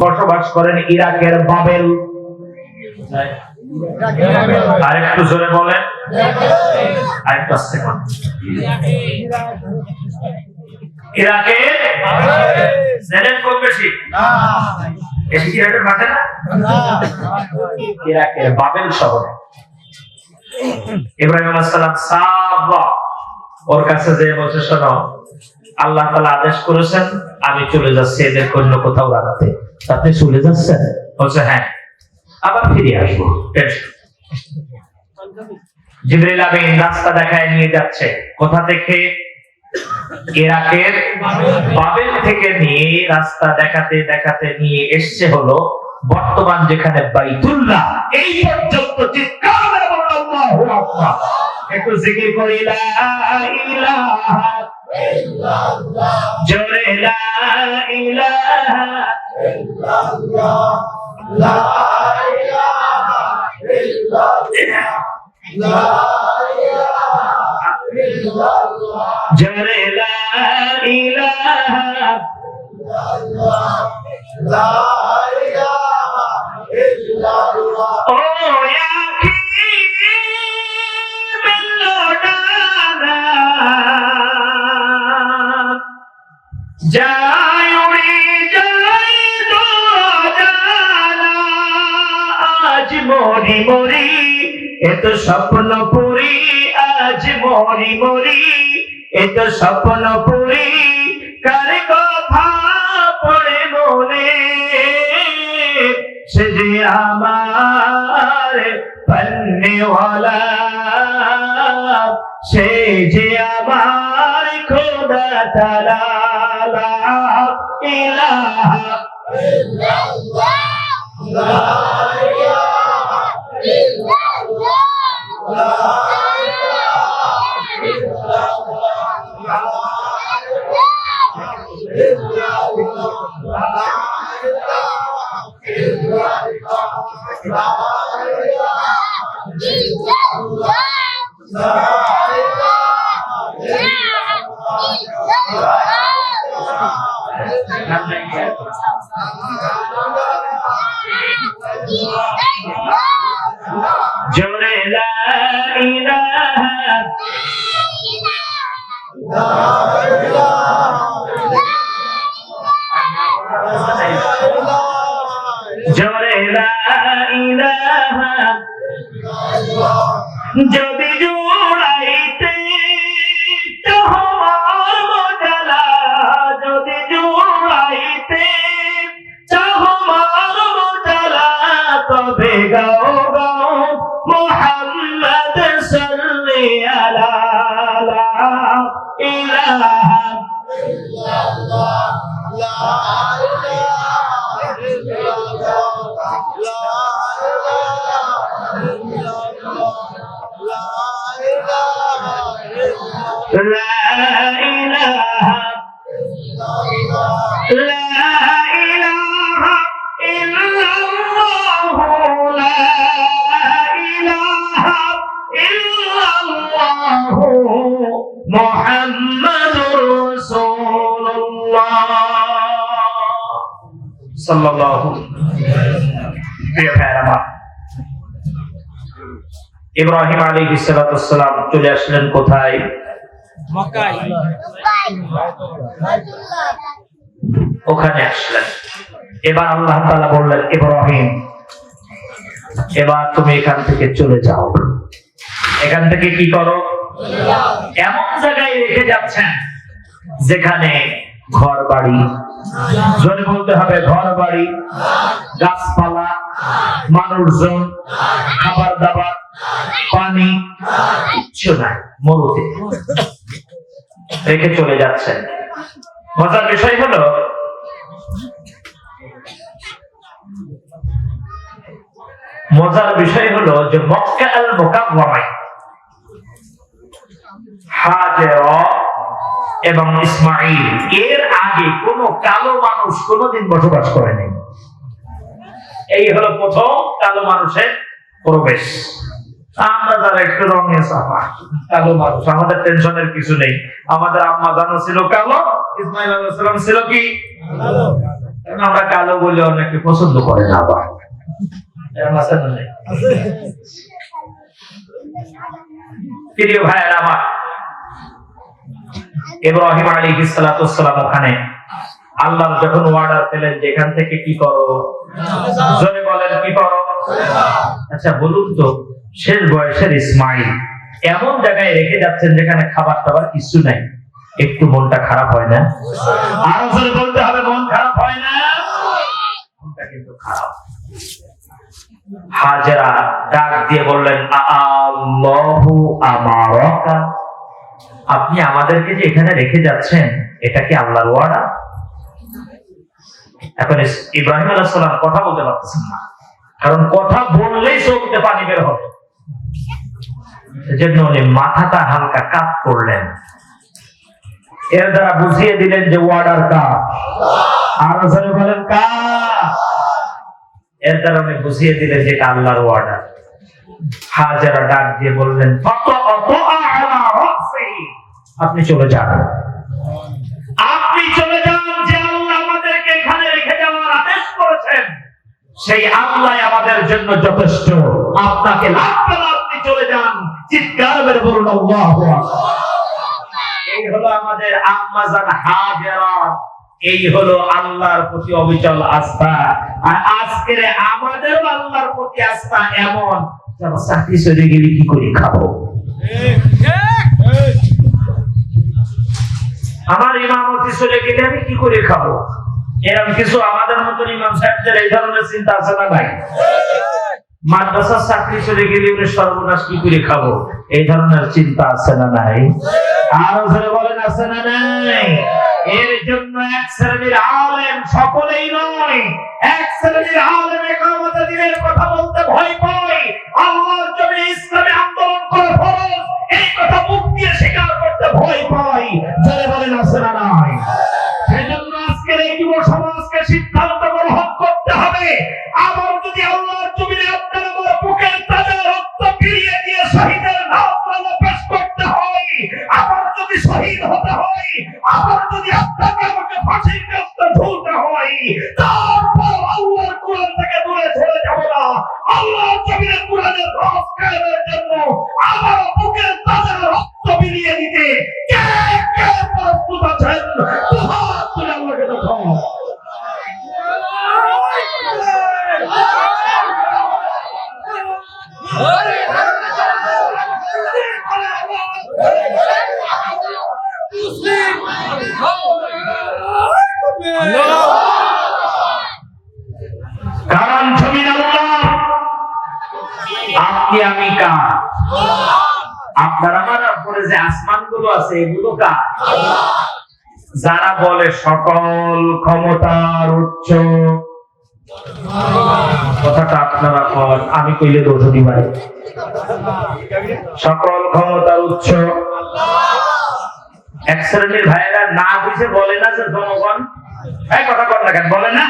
বসবাস করেন ইরাকের বাবেল। আরেকটু জোরে বলেন। আরেকটু আসছে ইরাকের জেনেন কম বেশি বেশি ইরাকের মাঠে না। ইরাকের বাবেল শহরে। ইব্রাহিম ওর কাছে যে আল্লাহ তাআলা আদেশ করেছেন, আমি চলে যাচ্ছি এদের অন্য কোথাও আপনি চলে যাচ্ছেন? বলছে হ্যাঁ। আবার ফিরে আসব। আমিন রাস্তা দেখায় নিয়ে যাচ্ছে। কোথা থেকে? ইরাকের বাবেল থেকে নিয়ে রাস্তা দেখাতে দেখাতে নিয়ে এসছে হলো বর্তমান যেখানে বাইতুল্লাহ। এই পর্যন্ত চিৎকার আকবার একটু জিকির করি লা ইলাহা ইলাহা জোরে লা ইলাহা এত স্বপ্ন পুরি আজ মরি মরি, এত স্বপ্ন পুরি কার কথা পড়ে মনে? সে যে আমার পন্নেওয়ালা জোরে লা ইলাহা যদি জোড়াইতে যদি জোড়াইতে চাহমার মজালা তবে গাও গাও মোহাম্মদ সাল্লি আলা ইলাহা لا إله لا إله إلا الله لا إله إلا الله محمد رسول الله صلى الله প্রিয় ভাইয়ের আমার ইব্রাহিম আলী সালাম চলে আসলেন কোথায় ওখানে আসলেন। এবার আল্লাহ তাআলা বললেন, ইব্রাহিম, এবার তুমি এখান থেকে চলে যাও। এখান থেকে কি করো? এমন জায়গায় রেখে যাচ্ছেন যেখানে ঘর বাড়ি জোরে বলতে হবে ঘর বাড়ি গাছপালা, মানুষজন, খাবার দাবার, পানি, কিচ্ছু নাই, মরুতে। রেখে চলে যাচ্ছেন। মজার বিষয় হলো, মজার বিষয় হলো যে মক্কা আল মোকাব্বামায় হাজেরা এবং ইসমাইল এর আগে কোন কালো মানুষ কোনোদিন বসবাস করেনি। এই হলো প্রথম কালো মানুষের প্রবেশ। আমরা যারা একটু রঙে সাফা কালো মানুষ আমাদের টেনশনের কিছু নেই। আমাদের আম্মা জানো ছিল কালো ইসমাইল আলাইহিস ছিল কি? আমরা কালো বলে অনেকে পছন্দ করে না আবার? প্রিয় ভাইয়ের আমার ইব্রাহিম ওয়াসসালাম ওখানে আল্লাহ যখন অর্ডার পেলেন যেখান থেকে কি করো? জোরে বলেন কি করো? আচ্ছা বলুন তো শেষ বয়সের ইসমাইল এমন জায়গায় রেখে যাচ্ছেন যেখানে খাবার টাবার কিছু নাই। একটু মনটা খারাপ হয় না? আরও জোরে বলতে হবে, মন খারাপ হয় না? মনটা কিন্তু খারাপ। হাজেরা ডাক দিয়ে বললেন আল্লাহু আমারকা। আপনি আমাদেরকে যে এখানে রেখে যাচ্ছেন, এটা কি আল্লাহর ওয়াদা? এখন ইব্রাহিম আলাইহিস সালাম কথা বলতে পারতেছেন না। কারণ কথা বললেই চোখতে পানি বের হবে। এজন্য উনি মাথাটা হালকা কাত করলেন। এর দ্বারা বুঝিয়ে দিলেন যে ওয়ার্ডার কা। আরও জোরে বলেন কা। এর দ্বারা উনি বুঝিয়ে দিলেন যে এটা আল্লাহর ওয়ার্ডার হাজারা ডাক দিয়ে বললেন। আপনি চলে যান। আপনি চলে যান যে আল্লাহ আমাদেরকে এখানে রেখে যাওয়ার আদেশ করেছেন। সেই আল্লাহ আমাদের জন্য যথেষ্ট। আপনাকে লাগবে না চলে যান, চিৎকার মেরে বলুন, আল্লাহু এই হলো আমাদের আম্মাজান হাজেরা। এই হলো আল্লাহর প্রতি অবিচল আস্থা। আর আজকের আমাদের আল্লাহর প্রতি আস্থা এমন যে আমার চাকরি চলে গেলে কি করে খাব? আমার ইমামতি চলে গেলে আমি কি করে খাব? এরকম কিছু আমাদের মতন ইমাম সাহেবদের এই ধরনের চিন্তা আছে না ভাই? মাদ্রাসার চাকরি চলে গেলে উনি সর্বনাশ কি করে খাব? এই ধরনের চিন্তা আছে না নাই? আরও ধরে বলেন, আছে না নাই? এর জন্য এক শ্রেণির আলেম সকলেই নয়। এক শ্রেণির আলেম একামতে দিনের কথা বলতে ভয় পায়। আল্লাহর জমি ইসলামে আন্দোলন করে ফরজ। এই কথা মুখ দিয়ে স্বীকার করতে ভয় পায়। যারা বলেন, আছে না নাই? সেজন্য আজকের এই যুব সমাজকে সিদ্ধান্ত গ্রহণ করতে হবে। আবার যদি আল্লাহর শহীদের নাম পেশ করতে হয়। আবার যদি শহীদ হতে হয়, আবার যদি আপনাকে আমাকে ফাঁসির কাজটা ঝুলতে হয়, তারপর আল্লাহর কোরআন থেকে দূরে সরে যাব না। আল্লাহর জমিনে কোরআনের রস কায়েমের জন্য আবার বুকের তাজা রক্ত বিলিয়ে দিতে কে কে প্রস্তুত আছেন? আপনি, আমি কার? আপনার আমার উপরে যে আসমানগুলো আছে, এগুলো কার? যারা বলে সকল ক্ষমতার উচ্চ কথাটা আপনারা কন, আমি কইলে দোষ দিবাই সকল ক্ষমতার উচ্চ এক শ্রেণির ভাইয়েরা না বুঝে বলে না যে জনগণ। এই কথা কর না কেন বলেন না?